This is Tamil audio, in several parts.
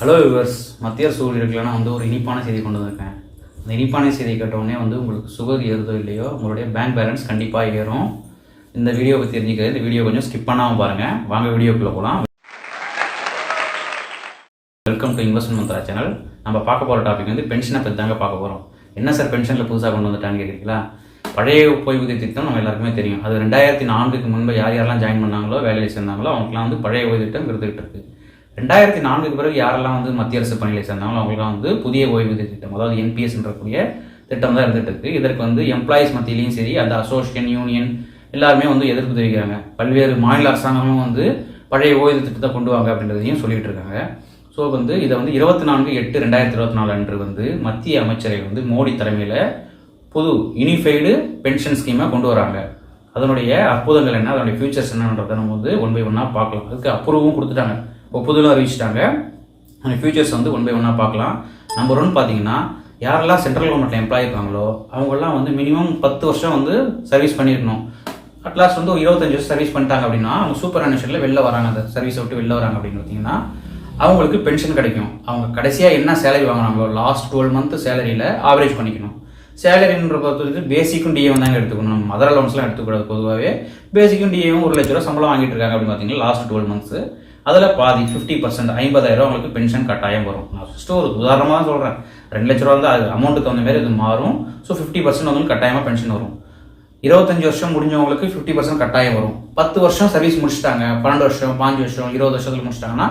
ஹலோ விவர்ஸ் மத்திய அரசு ஊழியர்களான வந்து ஒரு இனிப்பான செய்தி கொண்டு வந்திருக்கேன் அந்த இனிப்பான செய்தி கேட்டோடனே வந்து உங்களுக்கு சுகர் ஏறுதோ இல்லையோ உங்களுடைய பேங்க் பேலன்ஸ் கண்டிப்பாக ஏறும். இந்த வீடியோவை தெரிஞ்சுக்கிறது இந்த வீடியோ கொஞ்சம் ஸ்கிப் பண்ணாமல் பாருங்கள் வாங்க வீடியோக்குள்ளே போகலாம் welcome to investment mantra channel நம்ம பார்க்க போகிற டாபிக் வந்து பென்ஷனை பற்றி தாங்க பார்க்க போகிறோம் என்ன சார் பென்ஷனில் புதுசாக கொண்டு வந்துட்டான்னு கேட்குறீங்களா பழைய ஓய்வூதிய திட்டம் நம்ம எல்லாருக்குமே தெரியும். அது ரெண்டாயிரத்தி நான்குக்கு முன்பு யார் யாரெல்லாம் ஜாயின் பண்ணாங்களோ வேலையில் சேர்ந்தாங்களோ அவங்களுக்குலாம் வந்து பழைய ஓய்வு திட்டம் இருந்துகிட்டு இருக்குது ரெண்டாயிரத்தி நான்குக்கு பிறகு யாரெல்லாம் வந்து மத்திய அரசு பணியில் சேர்ந்தாங்களோ அவங்களாம் வந்து புதிய ஓய்வூதிய திட்டம் அதாவது என்பிஎஸ்ன்றக்கூடிய திட்டம் தான் இருந்துட்டு இருக்கு. இதற்கு வந்து எம்ப்ளாயிஸ் மத்தியிலையும் சரி அந்த அசோசியேஷன் யூனியன் எல்லாருமே வந்து எதிர்ப்பு தெரிவிக்கிறாங்க. பல்வேறு மாநில அரசாங்கமும் வந்து பழைய ஓய்வு திட்டத்தை கொண்டு வாங்க அப்படின்றதையும் சொல்லிட்டு இருக்காங்க. ஸோ வந்து இதை வந்து இருபத்தி நான்கு எட்டு ரெண்டாயிரத்தி இருபத்தி நாலு அன்று வந்து மத்திய அமைச்சரை வந்து மோடி தலைமையில் புது யூனிஃபைடு பென்ஷன் ஸ்கீமை கொண்டு வராங்க. அதனுடைய அற்புதங்கள் என்ன? அதனுடைய ஃபியூச்சர்ஸ் என்னன்றதை நம்ம வந்து ஒன் பை ஒன்னாக பார்க்கலாம். அதுக்கு அப்ரூவும் கொடுத்துட்டாங்க. ஒப்புதலும் அறிவிச்சிட்டாங்க. அந்த ஃபியூச்சர்ஸ் வந்து ஒன் பை ஒன்னாக பார்க்கலாம். நம்பர் ஒன் பார்த்தீங்கன்னா யாரெல்லாம் சென்ட்ரல் கவர்மெண்ட்டில் எம்ப்ளாய் இருக்காங்களோ அவங்கெல்லாம் வந்து மினிமம் பத்து வருஷம் வந்து சர்வீஸ் பண்ணியிருக்கணும். அட்லாஸ்ட் வந்து ஒரு இருபத்தஞ்சு வருஷம் சர்வீஸ் பண்ணிட்டாங்க அப்படின்னா அவங்க சூப்பர் அனுஷனில் வெளில வராங்க. அந்த சர்வீஸை விட்டு வெளில வராங்க அப்படின்னு பார்த்தீங்கன்னா அவங்களுக்கு பென்ஷன் கிடைக்கும். அவங்க கடைசியாக என்ன சேலரி வாங்கினாங்களோ லாஸ்ட் டுவெல் மந்த் சேலரியில் ஆவரேஜ் பண்ணிக்கணும். சேலரின்ற பொறுத்தவரைக்கும் பேசிக்கும் டிஏவும் தாங்க எடுத்துக்கணும். நம்ம மதர் அலவன்ஸ்லாம் எடுத்துக்கூடாது பொதுவாகவே பேசிக்கும் டிஏவும் ஒரு லட்ச ரூபா சம்பளம் வாங்கிட்டு இருக்காங்க அப்படின்னு பார்த்தீங்கன்னா லாஸ்ட் டுவெல் மந்த்ஸ் அதில் பாதி ஃபிஃப்டி பர்சன்ட் ஐம்பதாயிரம் அவங்களுக்கு பென்ஷன் கட்டாயம் வரும். நான் ஃபஸ்ட்டு ஒரு உதாரணமாக சொல்கிறேன் ரெண்டு லட்ச ரூபா வந்து அது அமௌண்ட்டுக்கு தகுந்த மாதிரி இது மாறும். ஸோ ஃபிஃப்டி பர்சன்ட் வந்து கட்டாயமாக பென்ஷன் வரும். இருபத்தஞ்சு வருஷம் முடிஞ்சவங்களுக்கு ஃபிஃப்டி பர்சன்ட் கட்டாயம் வரும். பத்து வருஷம் சர்வீஸ் முடிச்சிட்டாங்க பன்னெண்டு வருஷம் பாஞ்சு வருஷம் இருபது வருஷத்தில் முடிச்சிட்டாங்கன்னா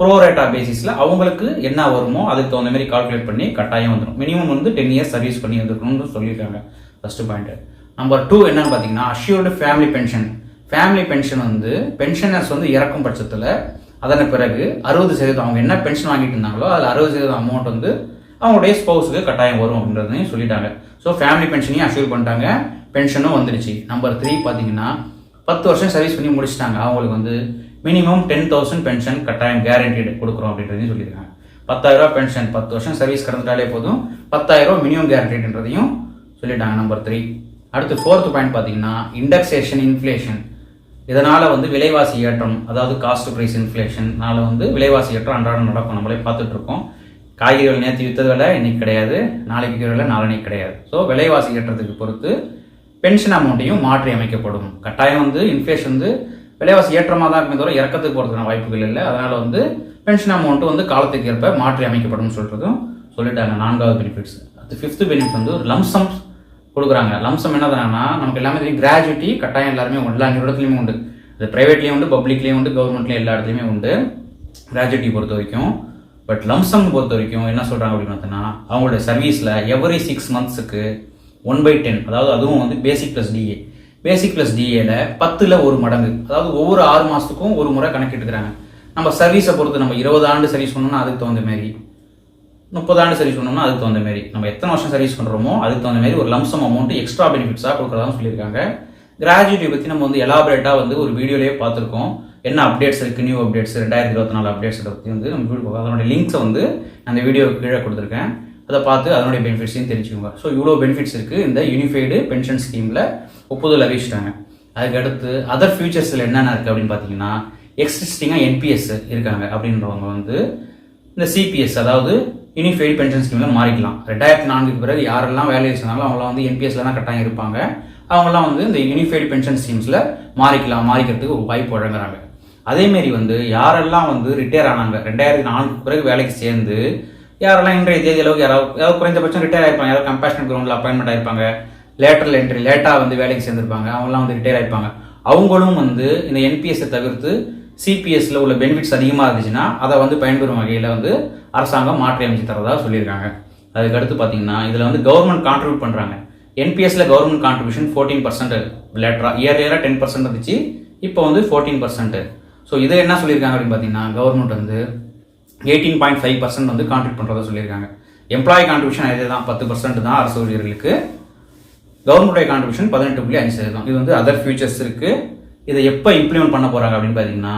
ப்ரோரேட்டா பேசிஸில் அவங்களுக்கு என்ன வருமோ அதுக்கு தகுந்த மாதிரி கால்குலேட் பண்ணி கட்டாயம் வந்துடும் மினிமம் வந்து டென் இயர்ஸ் சர்வீஸ் பண்ணி வந்துருக்கணும்னு சொல்லியிருக்காங்க. ஃபஸ்ட்டு பாயிண்ட் நம்பர் டூ என்னன்னு பார்த்தீங்கன்னா assured family pension family pension வந்து பென்ஷனர்ஸ் வந்து இறக்கும் பட்சத்தில் அதன் பிறகு அறுபது சதவீதம் அவங்க என்ன பென்ஷன் வாங்கிட்டு இருந்தாங்களோ அதில் அறுபது சதவீதம் அமௌண்ட் வந்து அவங்களுடைய ஸ்பௌஸுக்கு கட்டாயம் வரும் அப்படின்றதையும் சொல்லிட்டாங்க. ஸோ ஃபேமிலி பென்ஷனையும் அஷ்யூர் பண்ணிட்டாங்க. பென்ஷனும் வந்துடுச்சு. நம்பர் த்ரீ பார்த்தீங்கன்னா பத்து வருஷம் சர்வீஸ் பண்ணி முடிச்சிட்டாங்க. அவங்களுக்கு வந்து மினிமம் டென் தௌசண்ட் பென்ஷன் கட்டாயம் கேரண்டீடு கொடுக்குறோம் அப்படின்றதையும் சொல்லியிருக்காங்க. பத்தாயிரம் ரூபா பென்ஷன் பத்து வருஷம் சர்வீஸ் கடந்துட்டாலே போதும். பத்தாயிரம் மினிமம் கேரண்டீடுன்றதையும் சொல்லிட்டாங்க. நம்பர் த்ரீ அடுத்து ஃபோர்த் பாயிண்ட் பார்த்தீங்கன்னா இண்டெக்ஸேஷன் இன்ஃப்ளேஷன் இதனால் வந்து விலைவாசி ஏற்றம் அதாவது காஸ்ட் ப்ரைஸ் இன்ஃப்ளேஷனால வந்து விலைவாசி ஏற்றம் அன்றாடம் நடக்கும். நம்மளே பார்த்துட்ருக்கோம். காய்கறிகள் நேற்று வித்தது விலை இன்றைக்கி கிடையாது. நாளைக்கு விலை நாளனைக்கு கிடையாது. ஸோ விலைவாசி ஏற்றத்துக்கு பொறுத்து பென்ஷன் அமௌண்ட்டையும் மாற்றி அமைக்கப்படும். கட்டாயம் வந்து இன்ஃப்ளேஷன் வந்து விலைவாசி ஏற்றமாக தான் இருக்குமே தவிர இறக்கத்துக்கு போகிறதுக்கான வாய்ப்புகள் இல்லை. அதனால் வந்து பென்ஷன் அமௌண்ட்டு வந்து காலத்துக்கு ஏற்ப மாற்றி அமைக்கப்படும் சொல்கிறதும் சொல்லிட்டாங்க நான்காவது பெனிஃபிட்ஸ் அது ஃபிஃப்த் பெனிஃபிட் வந்து ஒரு லம்சம் கொடுக்குறாங்க. லம்சம் என்ன தானா நமக்கு எல்லாமே தெரியும் கிராஜுவிட்டி கட்டாயம் எல்லாருமே உண்டு. எல்லா நிறுவனத்துலையுமே உண்டு. அது ப்ரைவேட்லேயும் உண்டு பப்ளிக்லேயும் உண்டு கவர்மெண்ட்லேயும் எல்லா இடத்துலையுமே உண்டு. கிராஜுவிட்டி பொறுத்த வரைக்கும். பட் லம்சம் பொறுத்த வரைக்கும் என்ன சொல்கிறாங்க அப்படின்னு பார்த்தோன்னா அவங்களுடைய சர்வீஸில் எவரி சிக்ஸ் மந்த்ஸுக்கு ஒன் பை டென் அதாவது அதுவும் வந்து basic plus DA basic plus டிஏல பத்தில் ஒரு மடங்கு. அதாவது ஒவ்வொரு ஆறு மாதத்துக்கும் ஒரு முறை கணக்கிட்டுக்கிறாங்க. நம்ம சர்வீஸை பொறுத்து நம்ம இருபது ஆண்டு சர்வீஸ் பண்ணோம்னா அதுக்கு தகுந்த மாதிரி. முப்பது ஆண்டு சர்வீஸ் பண்ணோம்னா அதுக்கு தகுந்த மாதிரி நம்ம எத்தனை வருஷம் சர்வீஸ் பண்ணுறோமோ அதுக்கு தகுந்த மாதிரி ஒரு லம்சம் அமௌண்ட் எக்ஸ்ட்ரா பெனிஃபிட்ஸாக கொடுக்குறதா சொல்லியிருக்காங்க. கிராஜுவிட்டி பற்றி நம்ம வந்து எலாபரேட்டாக வந்து ஒரு வீடியோலேயே பார்த்துருக்கோம். என்ன அப்டேட்ஸ் இருக்குது நியூ அப்டேட்ஸ் ரெண்டாயிரத்தி இருபத்தி நாலு அப்டேட்ஸ் பற்றி வந்து நம்ம வீடியோ அதனுடைய லிங்க்ஸை வந்து அந்த வீடியோ கீழே கொடுத்துருக்கேன். அதை பார்த்து அதனுடைய பெனிஃபிட்ஸையும் தெரிஞ்சுக்கோங்க. ஸோ இவ்வளோ பெனிஃபிட்ஸ் இருக்குது இந்த யூனிஃபைடு பென்ஷன் ஸ்கீமில் ஒப்புதல் அறிவிச்சிட்டாங்க. அதுக்கடுத்து அதர் ஃபியூச்சர்ஸில் என்னென்ன இருக்குது அப்படின்னு பார்த்தீங்கன்னா எக்ஸிஸ்டிங்காக என்பிஎஸ் இருக்காங்க அப்படின்றவங்க வந்து இந்த சிபிஎஸ் அதாவது யூனிஃபைடு பென்ஷன் ஸ்கீமில் மாறிக்கலாம். ரெண்டாயிரத்தி நான்குக்கு பிறகு யாரெல்லாம் வேலையை சொன்னாலும் அவங்களாம் வந்து என்பிஎஸ்ல தான் கட்டாயம் இருப்பாங்க. அவங்களாம் வந்து இந்த யூனிஃபைடு பென்ஷன் ஸ்கீம்ஸில் மாறிக்கலாம் மாறிக்கிறதுக்கு ஒரு வாய்ப்பு வழங்குறாங்க. அதேமாரி வந்து யாரெல்லாம் வந்து ரிட்டையர் ஆனாங்க ரெண்டாயிரத்தி நான்குக்கு பிறகு வேலைக்கு சேர்ந்து யாரெல்லாம் இன்றைய தேதி அளவுக்கு யாராவது யாராவது குறைந்தபட்சம் ரிட்டையர் ஆயிருப்பாங்க. யாராவது கம்பேஷன் கிரௌண்டில் அப்பாயின்மெண்ட் ஆயிருப்பாங்க. லேட்டரில் என்ட்ரி லேட்டாக வந்து வேலைக்கு சேர்ந்துருப்பாங்க. அவங்களாம் வந்து ரிட்டையர் ஆயிருப்பாங்க. அவங்களும் வந்து இந்த என்பிஎஸ்ஸை தவிர்த்து சிபிஎஸ்ல உள்ள பெனிஃபிட்ஸ் அதிகமாக இருந்துச்சுன்னா அதை வந்து பயன்பெறும் வகையில் வந்து அரசாங்கம் மாற்றி அமைச்சு தரதா சொல்லியிருக்காங்க. அதுக்கடுத்து பார்த்தீங்கன்னா இதில் வந்து கவர்மெண்ட் கான்ட்ரிபியூட் பண்ணுறாங்க என்பிஎஸ்ல கவர்மெண்ட் கான்ட்ரிபியூஷன் ஃபோர்டீன் பர்சன்ட் லேட்டராக இயர் இயராக டென் பர்சன்ட் இருந்துச்சு இப்போ வந்து ஃபோர்டீன் பர்சன்ட் ஸோ இதை என்ன சொல்லியிருக்காங்க அப்படின்னு பார்த்தீங்கன்னா கவர்மெண்ட் வந்து எயிட்டீன் பாயிண்ட் ஃபைவ் பர்சன்ட் வந்து கான்ட்ரிபியூட் பண்ணுறதா சொல்லியிருக்காங்க. எம்ப்ளாயி கான்ட்ரிபியூஷன் இதே தான் பத்து பர்சன்ட் தான் அரசு ஊழியர்களுக்கு. கவர்மெண்ட்டுடைய கான்ட்ரிபியூஷன் பதினெட்டு புள்ளி அஞ்சு சதவீதம். இது வந்து அதர் ஃபியூச்சர்ஸ் இருக்குது இதை எப்போ இம்ப்ளிமெண்ட் பண்ண போகிறாங்க அப்படின்னு பார்த்தீங்கன்னா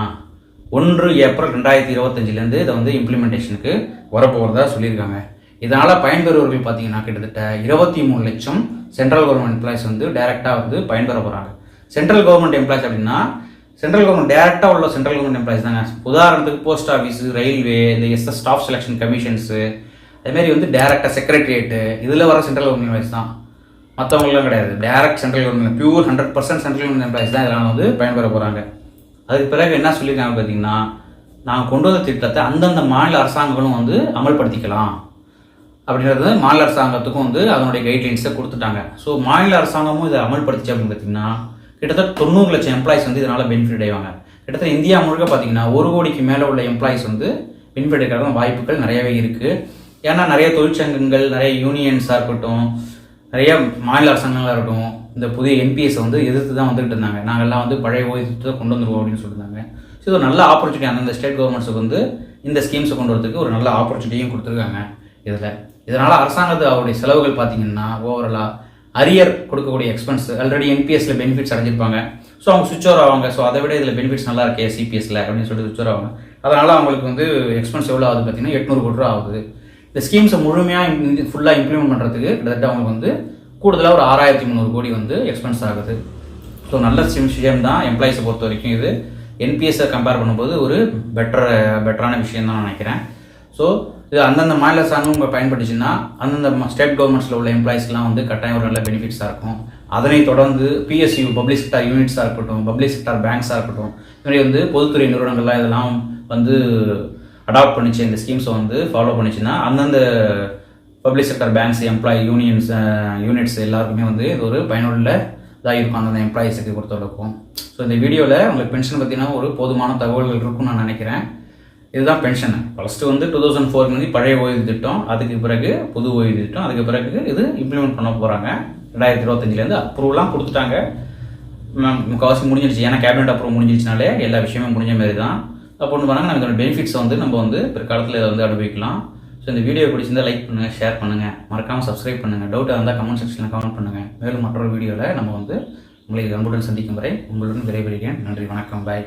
ஒன்று ஏப்ரல் ரெண்டாயிரத்தி இருபத்தஞ்சிலேருந்து இதை வந்து இம்ப்ளிமெண்டேஷனுக்கு வரப்போகிறதா சொல்லியிருக்காங்க. இதனால் பயன்பெறுவர்கள் பார்த்தீங்கன்னா கிட்டத்தட்ட இருபத்தி மூணு லட்சம் சென்ட்ரல் கவர்மெண்ட் எம்ப்ளாயிஸ் வந்து டைரெக்டாக வந்து பயன்பெற போகிறாங்க சென்ட்ரல் கவர்மெண்ட் எம்ப்ளாயிஸ் அப்படின்னா சென்ட்ரல் கவர்மெண்ட் டேரெக்டாக உள்ள சென்ட்ரல் கவர்மெண்ட் எம்ப்ளாயிஸ் தாங்க. உதாரணத்துக்கு போஸ்ட் ஆஃபீஸ் ரயில்வே இந்த எஸ்எஸ் ஸ்டாஃப் செலெக்ஷன் கமிஷன்ஸு அதேமாரி வந்து டேரெக்டாக செக்ரட்டரியேட்டு இதில் வர சென்ட்ரல் கவர்மெண்ட் எம்ப்ளாயிஸ் தான். மற்றவங்களாம் கிடையாது. Direct central government pure hundred percent central government employees தான் இதெல்லாம் வந்து பயன்பெற போகிறாங்க அதுக்கு பிறகு என்ன சொல்லியிருக்காங்க பார்த்தீங்கன்னா நாங்கள் கொண்டு வந்த திட்டத்தை அந்தந்த மாநில அரசாங்கங்களும் வந்து அமல்படுத்திக்கலாம். அப்படின்றது மாநில அரசாங்கத்துக்கும் வந்து அதனுடைய கைட்லைன்ஸை கொடுத்துட்டாங்க. ஸோ மாநில அரசாங்கமும் இதை அமல்படுத்திச்சு அப்படின்னு பார்த்தீங்கன்னா கிட்டத்தட்ட தொண்ணூறு லட்சம் எம்ப்ளாயிஸ் வந்து இதனால் பெனிஃபிட் அடைவாங்க. கிட்டத்தட்ட இந்தியா முழுக்க பார்த்தீங்கன்னா ஒரு கோடிக்கு மேலே உள்ள எம்ப்ளாயிஸ் வந்து பெனிஃபிட் எடுக்கிறதான வாய்ப்புகள் நிறையவே இருக்குது ஏன்னா நிறைய தொழிற்சங்கங்கள் நிறைய யூனியன்ஸாக இருக்கட்டும் நிறைய மாநில அரசாங்கங்களாக இருக்கட்டும் இந்த புதிய என்பிஎஸ் வந்து எதிர்த்து தான் வந்துகிட்டு இருந்தாங்க. நாங்கள்லாம் வந்து பழைய ஓய்வூதியத்தை கொண்டு வந்துருவோம் அப்படின்னு சொல்லியிருந்தாங்க. ஸோ இது ஒரு நல்ல ஆப்பர்ச்சுனிட்டி அந்தந்த ஸ்டேட் கவர்மெண்ட்ஸுக்கு வந்து இந்த ஸ்கீம்ஸை கொண்டு வரதுக்கு ஒரு நல்ல ஆப்பர்ச்சுனிட்டியும் கொடுத்துருக்காங்க இதில். இதனால் அரசாங்கத்து அவருடைய செலவுகள் பார்த்தீங்கன்னா ஓவராலாக அரியர் கொடுக்கக்கூடிய எக்ஸ்பென்ஸ் ஆல்ரெடி என்பிஎஸ்ல பெனிஃபிட்ஸ் அடைஞ்சிருப்பாங்க. ஸோ அவங்க சுவிச் ஓவர் ஆவாங்க. ஸோ அதை விட இதில் பெனிஃபிட்ஸ் நல்லா இருக்கே சிபிஎஸ்ல அப்படின்னு சொல்லிட்டு சுவிச் ஓவர் ஆவாங்க. அதனால் அவங்களுக்கு வந்து எக்ஸ்பென்ஸ் எவ்வளோ ஆகுது பார்த்தீங்கன்னா எட்நூறு கோடி ரூபா ஆகுது. இந்த ஸ்கீம்ஸை முழுமையாக ஃபுல்லாக இம்ப்ளிமெண்ட் பண்ணுறதுக்கு கிட்டத்தட்ட அவங்களுக்கு வந்து கூடுதலாக ஒரு ஆறாயிரத்தி முந்நூறு கோடி வந்து எக்ஸ்பென்ஸ் ஆகுது. ஸோ நல்ல விஷயம் தான் எம்ப்ளாயிஸை பொறுத்த வரைக்கும் இது. என்பிஎஸ்ஸை கம்பேர் பண்ணும்போது ஒரு பெட்டர் பெட்டரான விஷயம் தான் நான் நினைக்கிறேன். ஸோ இது அந்தந்த மாநில சார்ந்தும் உங்கள் பயன்பட்டுச்சுன்னா அந்தந்த ஸ்டேட் கவர்மெண்ட்ஸில் உள்ள எம்ப்ளாயிஸ்க்கெலாம் வந்து கட்டாயம் ஒரு நல்ல பெனிஃபிட்ஸாக இருக்கும். அதனை தொடர்ந்து பிஎஸ்சி பப்ளிக் செக்டார் யூனிட்ஸாக இருக்கட்டும் பப்ளிக் செக்டார் பேங்க்ஸாக இருக்கட்டும் இது மாதிரி வந்து பொதுத்துறை நிறுவனங்கள்லாம் இதெல்லாம் வந்து அடாப்ட் பண்ணிச்சு இந்த ஸ்கீம்ஸை வந்து ஃபாலோ பண்ணிச்சுன்னா அந்தந்த public sector banks employee unions units எல்லாருக்குமே வந்து இது ஒரு பயனுள்ள இதாக இருக்கும் அந்தந்த எம்ப்ளாயிஸுக்கு பொறுத்தவரைக்கும் ஸோ இந்த வீடியோவில் உங்களுக்கு பென்ஷன் பார்த்தீங்கன்னா ஒரு போதுமான தகவல்கள் இருக்கும்னு நான் நினைக்கிறேன். இதுதான் பென்ஷன் ஃபஸ்ட்டு வந்து டூ தௌசண்ட் ஃபோர் வந்து பழைய ஓய்வு திட்டம் அதுக்கு பிறகு புது ஓய்வு திட்டம் அதுக்கு பிறகு இது இம்ப்ளிமெண்ட் பண்ண போகிறாங்க ரெண்டாயிரத்தி இருபத்தஞ்சிலேருந்து அப்ரூவ்லாம் கொடுத்துட்டாங்க. மேம் முக்கால்வாசி முடிஞ்சிருச்சு. ஏன்னா கேபினட் அப்ரூவ் முடிஞ்சிருச்சுனாலே எல்லா விஷயமும் முடிஞ்ச மாதிரி தான். அப்போ ஒன்று பண்ணாங்க. நம்ம பெனிஃபிட்ஸை வந்து நம்ம வந்து பிற்காலத்தில் இதை வந்து அனுபவிக்கலாம். ஸோ இந்த வீடியோ பிடிச்சிருந்தா லைக் பண்ணுங்கள் ஷேர் பண்ணுங்கள் மறக்காமல் சப்ஸ்கிரைப் பண்ணுங்கள் டவுட்டாக இருந்தால் கமெண்ட் செக்ஷனில் கமெண்ட் பண்ணுங்கள் மேலும் மற்றொரு வீடியோவில் நம்ம வந்து உங்களை அன்புடன் சந்திக்கும் வரை உங்களுடன் விரைவிடுகிறேன் நன்றி வணக்கம். பாய்